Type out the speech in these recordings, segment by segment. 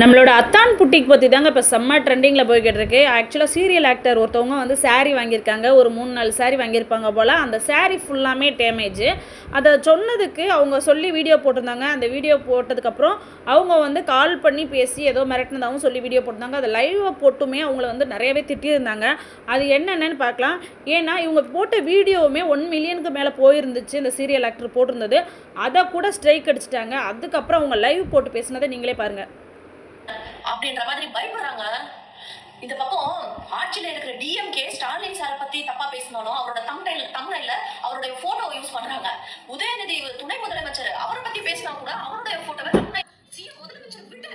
நம்மளோட அத்தான் புட்டிக் பற்றி தாங்க இப்போ செம்ம ட்ரெண்டிங்கில் போய்கிட்டு இருக்கு. ஆக்சுவலாக சீரியல் ஆக்டர் ஒருத்தவங்க வந்து சாரீ வாங்கியிருக்காங்க. ஒரு மூணு நாலு சாரீ வாங்கியிருப்பாங்க போல். அந்த சாரீ ஃபுல்லாமே டேமேஜ் அதை சொன்னதுக்கு அவங்க சொல்லி வீடியோ போட்டிருந்தாங்க. அந்த வீடியோ போட்டதுக்கப்புறம் அவங்க வந்து கால் பண்ணி பேசி ஏதோ மிரட்டினதாகவும் சொல்லி வீடியோ போட்டிருந்தாங்க. அதை லைவாக போட்டுமே அவங்கள வந்து நிறையவே திட்டியிருந்தாங்க. அது என்னென்னு பார்க்கலாம். ஏன்னா இவங்க போட்ட வீடியோவுமே ஒன் மில்லியனுக்கு மேலே போயிருந்துச்சு. இந்த சீரியல் ஆக்டர் போட்டிருந்தது. அதை கூட ஸ்ட்ரைக் அடிச்சிட்டாங்க. அதுக்கப்புறம் அவங்க லைவ் போட்டு பேசினதை நீங்களே பாருங்கள் அப்படின்ற மாதிரி பயப்படுறாங்க இந்த பக்கம் ஆட்சியில இருக்கிற டிஎம்கே ஸ்டாலின் சாரை பத்தி தப்பா பேசினாலும் அவரோட தமிழ்ல தமிழ்ல அவருடைய போட்டோ யூஸ் பண்றாங்க. உதயநிதி துணை முதலமைச்சர் அவரை பத்தி பேசினா கூட அவருடைய போட்டோவை தமிழ் சிஎம் முதலமைச்சர் விட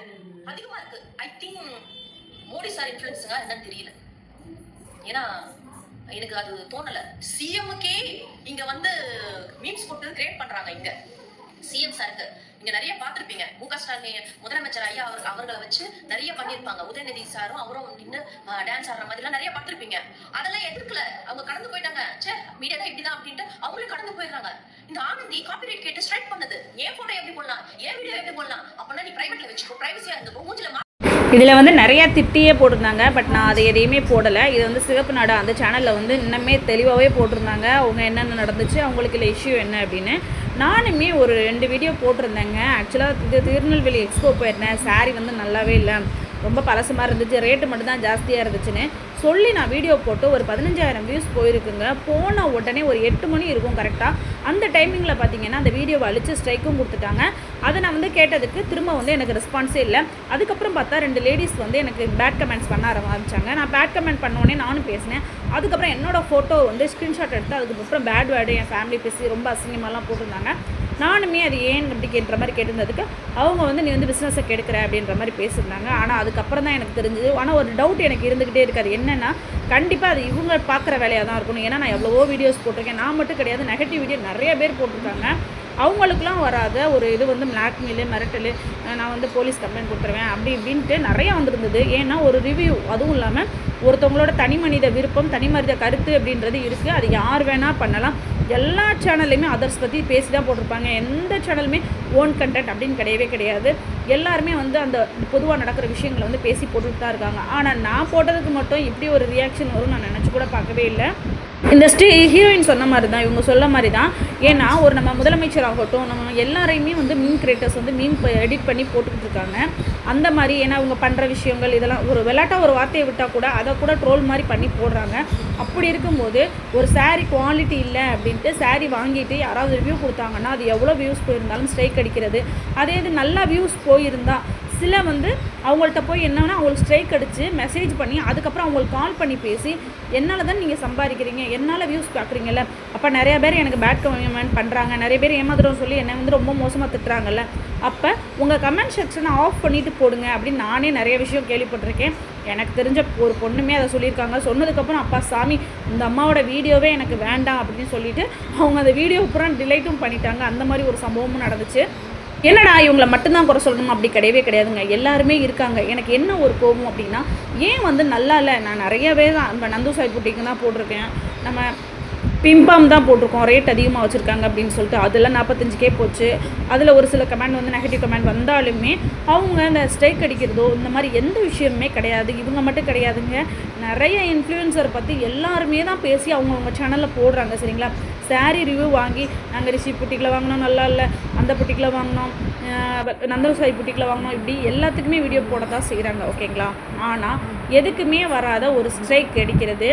அதிகமா இருக்கு. ஐ திங்க் மோடி சார் இன்ஃபுளுன்ஸுங்க என்னன்னு தெரியல. ஏன்னா எனக்கு அது தோணல. சிஎம்முக்கே இங்க வந்து மீம்ஸ் போட்டு கிரியேட் பண்றாங்க இங்க. சிஎம் சாருக்கு நீங்க நிறைய பார்த்திருப்பீங்க. மு க ஸ்டாலின் முதலமைச்சர் ஐயா அவர் அவர்களை வச்சு நிறைய பண்ணியிருப்பாங்க. உதயநிதி சாரும் அவரும் நின்று டான்ஸ் ஆடுற மாதிரிலாம் நிறைய பார்த்திருப்பீங்க. அதெல்லாம் எதிர்க்கல. அவங்க கடந்து போயிட்டாங்க. சே மீடியா தான் இப்படிதான் அப்படின்ட்டு அவங்களும் கடந்து போயிடுறாங்க. இந்த ஆனந்தி காப்பிரைட் கேட்டு ஸ்ட்ரைக் பண்ணது. ஏன் போட்டோ எப்படி போடலாம்? ஏன் வீடியோ எப்படி போடலாம்? அப்படின்னா நீ பிரைவேட்ல வச்சுக்கோ. பிரைவசியா இருந்துக்கோ. மூஞ்சில மா- இதில் வந்து நிறையா திட்டியே போட்டிருந்தாங்க பட் நான் அதை எதையுமே போடலை. இது வந்து சிவப்பு நாடா. அந்த சேனலில் வந்து இன்னமே தெளிவாகவே போட்டிருந்தாங்க. அவங்க என்னென்ன நடந்துச்சு அவங்களுக்கு இல்லை இஷ்யூ என்ன அப்படின்னு. நானுமே ஒரு ரெண்டு வீடியோ போட்டிருந்தேங்க. ஆக்சுவலாக இது திருநெல்வேலி எக்ஸ்போ போயிருந்தேன். சாரீ வந்து நல்லாவே இல்லை. ரொம்ப பழசு மாதிரி இருந்துச்சு. ரேட்டு மட்டும் தான் ஜாஸ்தியாக இருந்துச்சுன்னு சொல்லி நான் வீடியோ போட்டு ஒரு பதினஞ்சாயிரம் வியூஸ் போயிருக்குங்க. போன உடனே ஒரு எட்டு மணி இருக்கும் கரெக்டாக அந்த டைமிங்கில் பார்த்தீங்கன்னா அந்த வீடியோவை அழிச்சு ஸ்ட்ரைக்கும் கொடுத்துட்டாங்க. அதை நான் வந்து கேட்டதுக்கு திரும்ப வந்து எனக்கு ரெஸ்பான்ஸே இல்லை. அதுக்கப்புறம் பார்த்தா ரெண்டு லேடிஸ் வந்து எனக்கு பேட் கமெண்ட்ஸ் பண்ண ஆரம்பிச்சாங்க. நான் பேட் கமெண்ட் பண்ணோடனே நானும் பேசினேன். அதுக்கப்புறம் என்னோடய ஃபோட்டோ வந்து ஸ்க்ரீன்ஷாட் எடுத்து அதுக்கப்புறம் பேட் வேர்டு என் ஃபேமிலி பேசி ரொம்ப அசிங்கமாலாம் போட்டிருந்தாங்க. நானுமே அது ஏன் அப்படின்ற மாதிரி கேட்டிருந்ததுக்கு அவங்க வந்து நீ வந்து பிஸ்னஸை கெடுக்கிற அப்படின்ற மாதிரி பேசியிருந்தாங்க. ஆனால் அதுக்கப்புறம் தான் எனக்கு தெரிஞ்சது. ஆனால் ஒரு டவுட் எனக்கு இருந்துக்கிட்டே இருக்காது என்னென்னா கண்டிப்பாக அது இவங்க பார்க்குற வேலையாக தான் இருக்கணும். ஏன்னா நான் எவ்வளவோ வீடியோஸ் போட்டிருக்கேன். நான் மட்டும் கிடையாது நெகட்டிவ் வீடியோ நிறைய பேர் போட்டிருக்காங்க. அவங்களுக்குலாம் வராத ஒரு இது வந்து பிளாக்மெயிலு மிரட்டல் நான் வந்து போலீஸ் கம்ப்ளைண்ட் கொடுத்துருவேன் அப்படி இப்படின்ட்டு நிறையா வந்திருந்தது. ஏன்னா ஒரு ரிவ்யூ அதுவும் இல்லாமல் ஒருத்தவங்களோட தனி மனித விருப்பம் தனி மனித கருத்து அப்படின்றது இருக்குது அது யார் வேணால் பண்ணலாம். எல்லா சேனல்லையுமே அதர்ஸ் பற்றி பேசி தான் போட்டிருப்பாங்க. எந்த சேனலுமே ஓன் கண்டென்ட் அப்படின்னு கிடையவே கிடையாது. எல்லாருமே வந்து அந்த பொதுவாக நடக்கிற விஷயங்களை வந்து பேசி போட்டுட்டு தான் இருக்காங்க. ஆனால் நான் போட்டதுக்கு மட்டும் இப்படி ஒரு ரியாக்ஷன் வரும் நான் நினச்சி கூட பார்க்கவே இல்லை. இந்த ஸ்டே ஹீரோயின் சொன்ன மாதிரி தான் இவங்க சொல்ல மாதிரி தான் ஏன்னா ஒரு நம்ம முதலமைச்சர் ஆகட்டும் நம்ம எல்லாரையுமே வந்து மீன் கிரியேட்டர்ஸ் வந்து மீன் எடிட் பண்ணி போட்டுக்கிட்டு இருக்காங்க. அந்த மாதிரி ஏன்னா அவங்க பண்ணுற விஷயங்கள் இதெல்லாம் ஒரு விளாட்டாக ஒரு வார்த்தையை விட்டால் கூட அதை கூட ட்ரோல் மாதிரி பண்ணி போடுறாங்க. அப்படி இருக்கும்போது ஒரு saree குவாலிட்டி இல்லை அப்படின்ட்டு சாரீ வாங்கிட்டு யாராவது ரிவ்யூ கொடுத்தாங்கன்னா அது எவ்வளோ வியூஸ் போயிருந்தாலும் ஸ்ட்ரைக் அடிக்கிறது. அதே இது நல்லா வியூஸ் போயிருந்தா சில வந்து அவங்கள்ட்ட போய் என்னென்னா அவங்களுக்கு ஸ்ட்ரைக் அடித்து மெசேஜ் பண்ணி அதுக்கப்புறம் அவங்களுக்கு கால் பண்ணி பேசி என்னால் தான் நீங்கள் சம்பாதிக்கிறீங்க? என்னால் வியூஸ் பார்க்குறீங்கல்ல அப்போ நிறைய பேர் எனக்கு பேட் கமெண்ட் பண்ணுறாங்க நிறைய பேர் ஏமாத்துறோம் சொல்லி என்னை வந்து ரொம்ப மோசமாக திட்டுறாங்கல்ல. அப்போ உங்கள் கமெண்ட் செக்ஷனை ஆஃப் பண்ணிவிட்டு போடுங்க அப்படின்னு நானே நிறைய விஷயம் கேள்விப்பட்டிருக்கேன். எனக்கு தெரிஞ்ச ஒரு பொண்ணுமே அதை சொல்லியிருக்காங்க. சொன்னதுக்கப்புறம் அப்பா சாமி இந்த அம்மாவோட வீடியோவே எனக்கு வேண்டாம் அப்படின்னு சொல்லிட்டு அவங்க அந்த வீடியோ பூரா டிலைட்டும் பண்ணிட்டாங்க. அந்த மாதிரி ஒரு சம்பவமும் நடந்துச்சு. என்னடா இவங்களை மட்டும்தான் குறை சொல்லணும்? அப்படி கிடையவே கிடையாதுங்க. எல்லாருமே இருக்காங்க. எனக்கு என்ன ஒரு கோபம் அப்படின்னா ஏன் வந்து நல்லா இல்லை? நான் நிறையவே தான் நம்ம நந்து சாய் புட்டிக்கு தான் போட்டிருக்கேன். நம்ம பிம்பாம் தான் போட்டிருக்கோம். ரேட் அதிகமாக வச்சுருக்காங்க அப்படின்னு சொல்லிட்டு அதில் நாற்பத்தஞ்சுக்கே போச்சு. அதில் ஒரு சில கமெண்ட் வந்து நெகட்டிவ் கமெண்ட் வந்தாலுமே அவங்க அந்த ஸ்ட்ரைக் அடிக்கிறதோ இந்த மாதிரி எந்த விஷயமுமே கிடையாது. இவங்க மட்டும் கிடையாதுங்க. நிறைய இன்ஃப்ளூயன்சரை பற்றி எல்லாருமே தான் பேசி அவங்கவுங்க சேனலில் போடுறாங்க சரிங்களா? saree ரிவ்யூ வாங்கி நாங்கள் ரிஷி புட்டிக்கில் வாங்கினோம் நல்லா இல்லை. அந்த புட்டிக்கில் வாங்கினோம் நந்தல் சாய் புட்டிக்கில் வாங்கினோம் இப்படி எல்லாத்துக்குமே வீடியோ போட தான் செய்கிறாங்க ஓகேங்களா? ஆனால் எதுக்குமே வராத ஒரு ஸ்ட்ரைக் அடிக்கிறது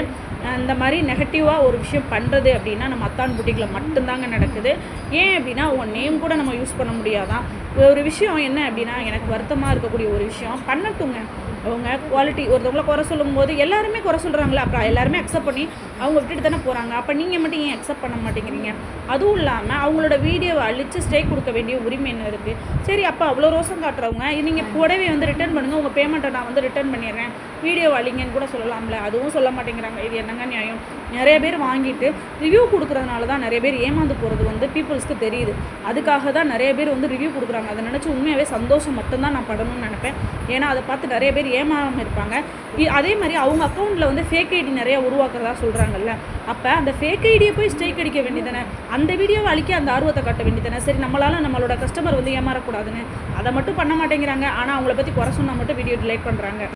அந்த மாதிரி நெகட்டிவாக ஒரு விஷயம் பண்ணுறது அப்படின்னா நம்ம அத்தான் புட்டிக்கில் மட்டும்தாங்க நடக்குது. ஏன் அப்படின்னா உங்கள் நேம் கூட நம்ம யூஸ் பண்ண முடியாதான் ஒரு விஷயம் என்ன அப்படின்னா எனக்கு வருத்தமாக இருக்கக்கூடிய ஒரு விஷயம். பண்ணட்டுங்க. அவங்க குவாலிட்டி ஒருத்தவங்கள குறை சொல்லும்போது எல்லாருமே குறை சொல்கிறாங்களே அப்புறம் எல்லாருமே அக்செப்ட் பண்ணி அவங்க விட்டுட்டு தானே போகிறாங்க அப்போ நீங்கள் மட்டும் ஏன் அக்செப்ட் பண்ண மாட்டேங்கிறீங்க? அதுவும் இல்லாமல் அவங்களோட வீடியோவை அழித்து ஸ்டே கொடுக்க வேண்டிய உரிமை என்ன இருக்குது சரி அப்போ அவ்வளோ ரோசம் காட்டுறவங்க நீங்கள் புடவை வந்து ரிட்டர்ன் பண்ணுங்கள் உங்கள் பேமெண்ட்டை நான் வந்து ரிட்டர்ன் பண்ணிடுறேன். வீடியோ அழிங்கன்னு கூட சொல்லலாம்ல. அதுவும் சொல்ல மாட்டேங்கிறாங்க. இது என்னங்க நியாயம்? நிறைய பேர் வாங்கிட்டு ரிவ்யூ கொடுக்குறதுனால தான் நிறைய பேர் ஏமாந்து போகிறது வந்து பீப்புள்ஸ்க்கு தெரியுது. அதுக்காக தான் நிறைய பேர் வந்து ரிவ்யூ கொடுக்குறாங்க. அதை நினச்சி உண்மையாகவே சந்தோஷம் மட்டும்தான் நான் படணும்னு நினைப்பேன். ஏன்னா அதை பார்த்து நிறைய பேர் ஏமாறாமல் இருப்பாங்க. இ- அதே மாதிரி அவங்க அக்கௌண்ட்டில் வந்து ஃபேக் ஐடி நிறைய உருவாக்குறதா சொல்கிறாங்கல்ல அப்போ அந்த ஃபேக் ஐடியை போய் ஸ்ட்ரைக் அடிக்க வேண்டியதானே அந்த வீடியோவை அழிக்க அந்த ஆர்வத்தை காட்ட வேண்டியதானே சரி நம்மளால நம்மளோட கஸ்டமர் வந்து ஏமாறக்கூடாதுன்னு. அதை மட்டும் பண்ண மாட்டேங்கிறாங்க. ஆனால் அவங்கள பற்றி குறை சொன்னால் மட்டும் வீடியோ டிலேட் பண்ணுறாங்க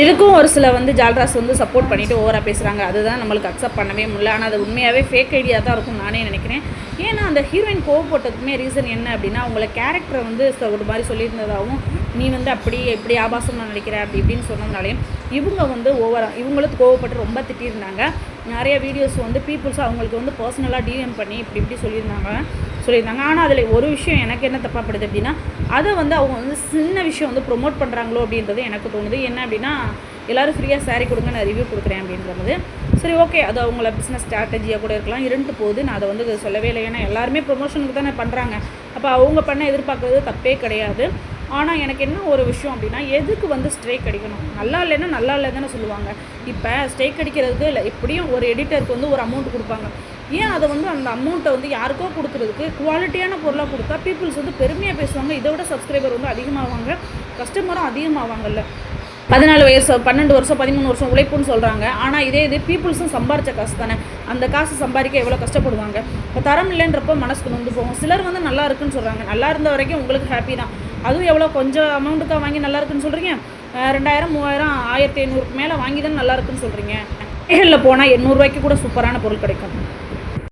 இதுக்கும் ஒரு சில வந்து ஜால்ராஸ் வந்து சப்போர்ட் பண்ணிவிட்டு ஓவராக பேசுகிறாங்க அதுதான் நம்மளுக்கு அக்செப்ட் பண்ணவே முடியல. ஆனால் அது உண்மையாகவே ஃபேக் ஐடியா தான் இருக்கும் நானே நினைக்கிறேன். ஏன்னா அந்த ஹீரோயின் கோவப்பட்டதுக்குமே ரீசன் என்ன அப்படின்னா அவங்கள கேரக்டரை வந்து ஒரு மாதிரி சொல்லியிருந்ததாகவும் நீ வந்து அப்படி இப்படி ஆபாசம் நான் நினைக்கிறேன் அப்படி இப்படின்னு சொன்னதுனாலே இவங்க வந்து ஓவராக இவங்களுக்கு கோவப்பட்டு ரொம்ப திட்டியிருந்தாங்க. நிறைய வீடியோஸ் வந்து பீப்புள்ஸ் அவங்களுக்கு வந்து பர்சனலாக டிஎம் பண்ணி இப்படி இப்படி சொல்லியிருந்தாங்க சொல்லியிருந்தாங்க. ஆனால் அதில் ஒரு விஷயம் எனக்கு என்ன தப்பாப்படுது அப்படின்னா அதை வந்து அவங்க வந்து சின்ன விஷயம் வந்து ப்ரொமோட் பண்ணுறாங்களோ அப்படின்றது எனக்கு தோணுது. என்ன அப்படின்னா எல்லோரும் ஃப்ரீயாக saree கொடுங்க நான் ரிவ்யூ கொடுக்குறேன் அப்படின்றது சரி ஓகே அது அவங்கள பிஸ்னஸ் ஸ்ட்ராட்டஜியாக கூட இருக்கலாம். இருந்துட்டு போகுது. நான் அதை வந்து சொல்லவே இல்லை. ஏன்னா எல்லாருமே ப்ரொமோஷனுக்கு தானே பண்ணுறாங்க அப்போ அவங்க பண்ண எதிர்பார்க்குறது தப்பே கிடையாது. ஆனால் எனக்கு என்ன ஒரு விஷயம் அப்படின்னா எதுக்கு வந்து ஸ்ட்ரைக் அடிக்கணும்? நல்லா இல்லைன்னா நல்லா இல்லை தானே சொல்லுவாங்க. இப்போ ஸ்ட்ரைக் அடிக்கிறதுக்கு இல்லை எப்படியும் ஒரு எடிட்டருக்கு வந்து ஒரு அமௌண்ட் கொடுப்பாங்க. ஏன் அதை வந்து அந்த அமௌண்ட்டை வந்து யாருக்கோ கொடுக்குறதுக்கு குவாலிட்டியான பொருளாக கொடுத்தா பீப்புள்ஸ் வந்து பெருமையாக பேசுவாங்க. இதை விட சப்ஸ்கிரைபர் வந்து அதிகமாவாங்க. கஸ்டமரும் அதிகமாவாங்கல்ல பதினாலு வயசு பன்னெண்டு வருஷம் பதிமூணு வருஷம் உழைப்புன்னு சொல்கிறாங்க ஆனால் இதே இது பீப்புள்ஸும் சம்பாரித்த காசு தானே. அந்த காசு சம்பாதிக்க எவ்வளோ கஷ்டப்படுவாங்க? இப்போ தரம் இல்லைன்றப்போ மனசுக்கு நொந்து போகும். சிலர் வந்து நல்லா இருக்குன்னு சொல்கிறாங்க நல்லா இருந்த வரைக்கும் உங்களுக்கு ஹாப்பி தான். அதுவும் எவ்வளோ கொஞ்சம் அமௌண்ட்டுக்காக வாங்கி நல்லா இருக்குன்னு சொல்கிறீங்க ரெண்டாயிரம் மூவாயிரம் ஆயிரத்தி ஐநூறுக்கு மேலே வாங்கி தான் நல்லா இருக்குன்னு சொல்கிறீங்க இல்லை போனால் எண்ணூறுரூவாய்க்கு கூட சூப்பரான பொருள் கிடைக்கும்.